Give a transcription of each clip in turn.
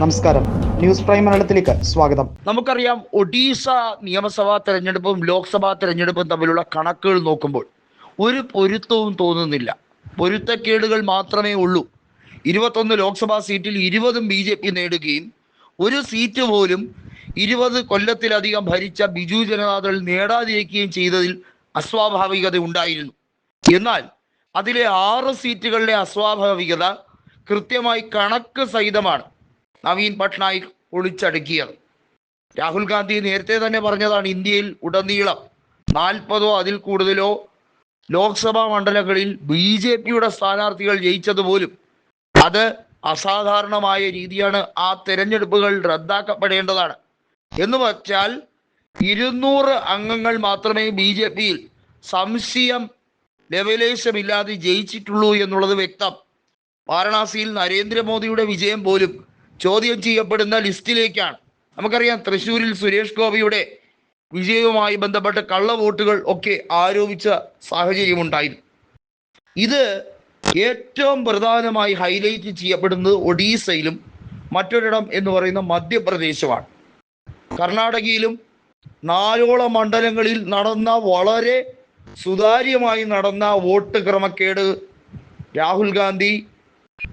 നമസ്കാരം. News prime മലയാളത്തിലേക്ക് സ്വാഗതം. നമുക്കറിയാം ഒഡീഷ നിയമസഭാ തെരഞ്ഞെടുപ്പും ലോക്സഭാ തെരഞ്ഞെടുപ്പും തമ്മിലുള്ള കണക്കുകൾ നോക്കുമ്പോൾ ഒരു പൊരുത്തവും തോന്നുന്നില്ല. പൊരുത്തക്കേടുകൾ മാത്രമേ ഉള്ളൂ. ഇരുപത്തൊന്ന് ലോക്സഭാ സീറ്റിൽ ഇരുപതും ബി ജെ പി നേടുകയും ഒരു സീറ്റ് പോലും ഇരുപത് കൊല്ലത്തിലധികം ഭരിച്ച ബിജു ജനതാദൾ നേടാതിരിക്കുകയും ചെയ്തതിൽ അസ്വാഭാവികത ഉണ്ടായിരുന്നു. എന്നാൽ അതിലെ ആറ് സീറ്റുകളിലെ അസ്വാഭാവികത കൃത്യമായി കണക്ക് സഹിതമാണ്. നവീൻ പട്നായിക് ഒളിച്ചടുക്കിയത്. രാഹുൽ ഗാന്ധി നേരത്തെ തന്നെ പറഞ്ഞതാണ് ഇന്ത്യയിൽ ഉടനീളം നാൽപ്പതോ അതിൽ കൂടുതലോ ലോക്സഭാ മണ്ഡലങ്ങളിൽ ബി ജെ പിയുടെ സ്ഥാനാർത്ഥികൾ ജയിച്ചതുപോലും അത് അസാധാരണമായ രീതിയാണ് ആ തെരഞ്ഞെടുപ്പുകൾ റദ്ദാക്കപ്പെടേണ്ടതാണ്. എന്ന് വച്ചാൽ ഇരുന്നൂറ് അംഗങ്ങൾ മാത്രമേ ബി ജെ പിയിൽ സംശയം ലവലേശമില്ലാതെ ജയിച്ചിട്ടുള്ളൂ എന്നുള്ളത് വ്യക്തം. വാരണാസിയിൽ നരേന്ദ്രമോദിയുടെ വിജയം പോലും ചോദ്യം ചെയ്യപ്പെടുന്ന ലിസ്റ്റിലേക്കാണ്. നമുക്കറിയാം തൃശ്ശൂരിൽ സുരേഷ് ഗോപിയുടെ വിജയവുമായി ബന്ധപ്പെട്ട് കള്ളവോട്ടുകൾ ഒക്കെ ആരോപിച്ച സാഹചര്യമുണ്ടായിരുന്നു ഇത് ഏറ്റവും പ്രധാനമായി ഹൈലൈറ്റ് ചെയ്യപ്പെടുന്നത് ഒഡീസയിലും മറ്റൊരിടം എന്ന് പറയുന്ന മധ്യപ്രദേശുമാണ്. കർണാടകയിലും നാലോളം മണ്ഡലങ്ങളിൽ നടന്ന വളരെ സുതാര്യമായി നടന്ന വോട്ട് ക്രമക്കേട് രാഹുൽ ഗാന്ധി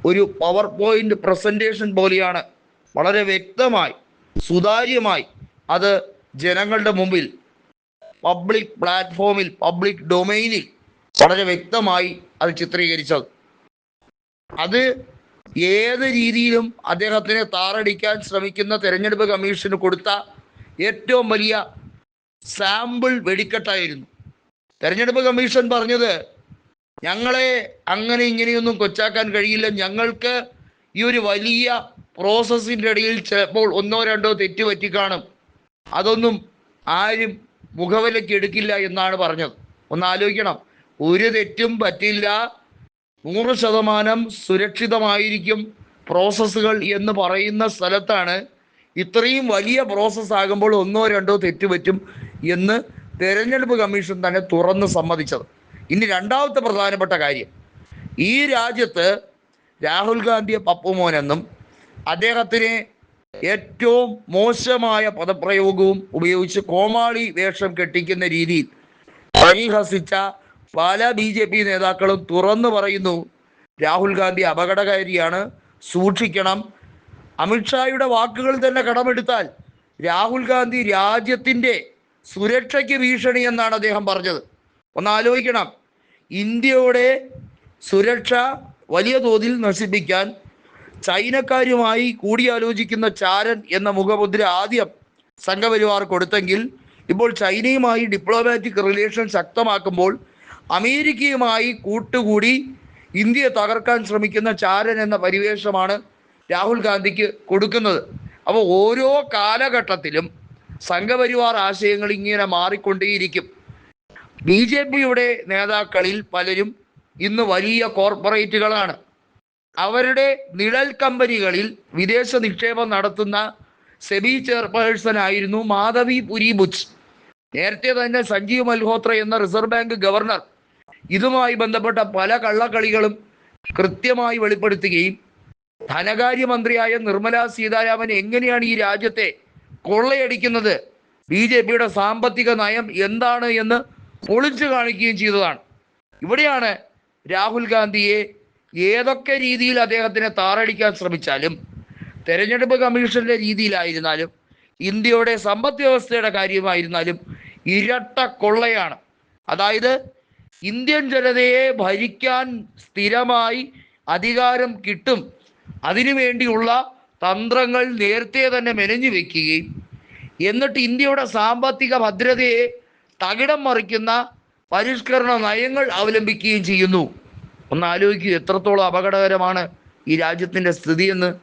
ഒരു പവർ പോയിന്റ് പ്രസന്റേഷൻ പോലെയാണ്. വളരെ വ്യക്തമായി സുതാര്യമായി അത് ജനങ്ങളുടെ മുമ്പിൽ പബ്ലിക് പ്ലാറ്റ്ഫോമിൽ പബ്ലിക് ഡൊമൈനിൽ വളരെ വ്യക്തമായി അത് ചിത്രീകരിച്ചത്. അത് ഏത് രീതിയിലും അദ്ദേഹത്തിനെ താറടിക്കാൻ ശ്രമിക്കുന്ന തെരഞ്ഞെടുപ്പ് കമ്മീഷന് കൊടുത്ത ഏറ്റവും വലിയ സാമ്പിൾ വെടിക്കെട്ടായിരുന്നു. തെരഞ്ഞെടുപ്പ് കമ്മീഷൻ പറഞ്ഞത് ഞങ്ങളെ അങ്ങനെ ഇങ്ങനെയൊന്നും കൊച്ചാക്കാൻ കഴിയില്ല. ഞങ്ങൾക്ക് ഈ ഒരു വലിയ പ്രോസസ്സിന്റെ ഇടയിൽ ചിലപ്പോൾ ഒന്നോ രണ്ടോ തെറ്റ് പറ്റി കാണും. അതൊന്നും ആരും മുഖവിലയ്ക്ക് എടുക്കില്ല എന്നാണ് പറഞ്ഞത്. ഒന്ന് ആലോചിക്കണം. ഒരു തെറ്റും പറ്റില്ല. നൂറ് ശതമാനം സുരക്ഷിതമായിരിക്കും പ്രോസസ്സുകൾ എന്ന് പറയുന്ന സ്ഥലത്താണ് ഇത്രയും വലിയ പ്രോസസ്സ് ആകുമ്പോൾ ഒന്നോ രണ്ടോ തെറ്റ് പറ്റും എന്ന് തെരഞ്ഞെടുപ്പ് കമ്മീഷൻ തന്നെ തുറന്ന് സമ്മതിച്ചത്. ഇനി രണ്ടാമത്തെ പ്രധാനപ്പെട്ട കാര്യം. ഈ രാജ്യത്ത് രാഹുൽ ഗാന്ധിയെ പപ്പുമോനെന്നും അദ്ദേഹത്തിന് ഏറ്റവും മോശമായ പദപ്രയോഗവും ഉപയോഗിച്ച് കോമാളി വേഷം കെട്ടിക്കുന്ന രീതിയിൽ പരിഹസിച്ച പല ബി ജെ പി നേതാക്കളും തുറന്നു പറയുന്നു രാഹുൽ ഗാന്ധി അപകടകാരിയാണ് സൂക്ഷിക്കണം. അമിത്ഷായുടെ വാക്കുകൾ തന്നെ കടമെടുത്താൽ രാഹുൽ ഗാന്ധി രാജ്യത്തിന്റെ സുരക്ഷയ്ക്ക് ഭീഷണി എന്നാണ് അദ്ദേഹം പറഞ്ഞത്. ഒന്ന് ആലോചിക്കണം ഇന്ത്യയുടെ സുരക്ഷ വലിയ തോതിൽ നശിപ്പിക്കാൻ ചൈനക്കാരുമായി കൂടിയാലോചിക്കുന്ന ചാരൻ എന്ന മുഖമുദ്ര ആദ്യം സംഘപരിവാർ കൊടുത്തെങ്കിൽ ഇപ്പോൾ ചൈനയുമായി ഡിപ്ലോമാറ്റിക് റിലേഷൻ ശക്തമാക്കുമ്പോൾ അമേരിക്കയുമായി കൂട്ടുകൂടി ഇന്ത്യയെ തകർക്കാൻ ശ്രമിക്കുന്ന ചാരൻ എന്ന പരിവേഷമാണ് രാഹുൽ ഗാന്ധിക്ക് കൊടുക്കുന്നത്. അപ്പോൾ ഓരോ കാലഘട്ടത്തിലും സംഘപരിവാർ ആശയങ്ങൾ ഇങ്ങനെ മാറിക്കൊണ്ടേയിരിക്കും. ബി ജെ പിയുടെ നേതാക്കളിൽ പലരും ഇന്ന് വലിയ കോർപ്പറേറ്റുകളാണ്. അവരുടെ നിഴൽ കമ്പനികളിൽ വിദേശ നിക്ഷേപം നടത്തുന്ന സെബി ചെയർപേഴ്സൺ ആയിരുന്നു മാധവി പുരി ബുച്ച് നേരത്തെ തന്നെ സഞ്ജീവ് മൽഹോത്ര എന്ന റിസർവ് ബാങ്ക് ഗവർണർ. ഇതുമായി ബന്ധപ്പെട്ട പല കള്ളക്കളികളും കൃത്യമായി വെളിപ്പെടുത്തുകയും ധനകാര്യമന്ത്രിയായ നിർമ്മല സീതാരാമൻ എങ്ങനെയാണ് ഈ രാജ്യത്തെ കൊള്ളയടിക്കുന്നത്? ബി ജെ പിയുടെ സാമ്പത്തിക നയം എന്താണ് എന്ന് പൊളിച്ചു കാണിക്കുകയും ചെയ്തതാണ്. ഇവിടെയാണ് രാഹുൽ ഗാന്ധിയെ ഏതൊക്കെ രീതിയിൽ അദ്ദേഹത്തിനെ താറടിക്കാൻ ശ്രമിച്ചാലും തെരഞ്ഞെടുപ്പ് കമ്മീഷന്റെ രീതിയിലായിരുന്നാലും ഇന്ത്യയുടെ സമ്പദ് വ്യവസ്ഥയുടെ കാര്യമായിരുന്നാലും ഇരട്ട കൊള്ളയാണ്. അതായത് ഇന്ത്യൻ ജനതയെ ഭരിക്കാൻ സ്ഥിരമായി അധികാരം കിട്ടും. അതിനുവേണ്ടിയുള്ള തന്ത്രങ്ങൾ നേരത്തെ തന്നെ മെനഞ്ഞു വെക്കുകയും എന്നിട്ട് ഇന്ത്യയുടെ സാമ്പത്തിക ഭദ്രതയെ തകിടം മറിക്കുന്ന പരിഷ്കരണ നയങ്ങൾ അവലംബിക്കുകയും ചെയ്യുന്നു. ഒന്ന് ആലോചിക്കൂ എത്രത്തോളം അപകടകരമാണ് ഈ രാജ്യത്തിന്റെ സ്ഥിതിയെന്ന്.